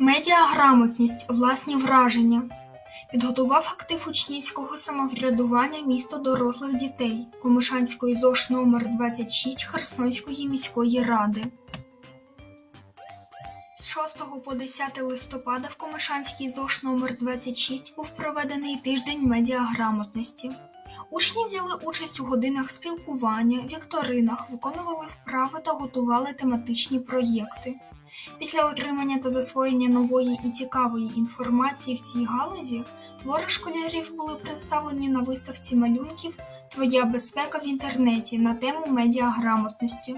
Медіаграмотність, власні враження. Підготував актив учнівського самоврядування місто дорослих дітей Комишанської ЗОШ номер 26 Херсонської міської ради. З 6 по 10 листопада в Комишанській ЗОШ номер 26 був проведений тиждень медіаграмотності. Учні взяли участь у годинах спілкування, вікторинах, виконували вправи та готували тематичні проєкти. Після отримання та засвоєння нової і цікавої інформації в цій галузі твори школярів були представлені на виставці малюнків Твоя безпека в інтернеті на тему медіаграмотності.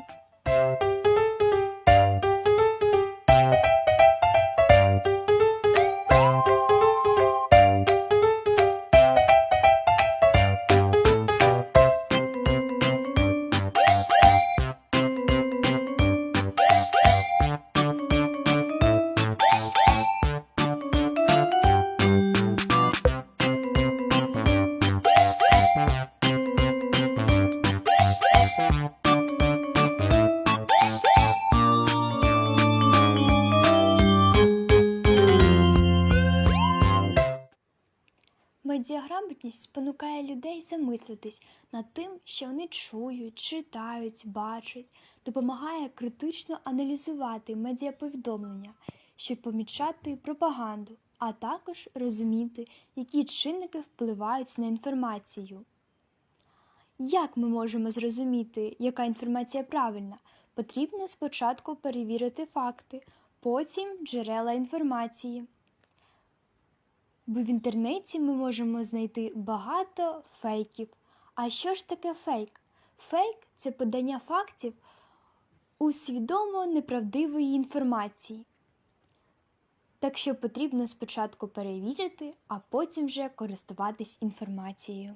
Медіаграмотність спонукає людей замислитись над тим, що вони чують, читають, бачать, допомагає критично аналізувати медіаповідомлення, щоб помічати пропаганду, а також розуміти, які чинники впливають на інформацію. Як ми можемо зрозуміти, яка інформація правильна? Потрібно спочатку перевірити факти, потім джерела інформації. Бо в інтернеті ми можемо знайти багато фейків. А що ж таке фейк? Фейк це подання фактів у свідомо неправдивої інформації так що потрібно спочатку перевірити, а потім вже користуватись інформацією.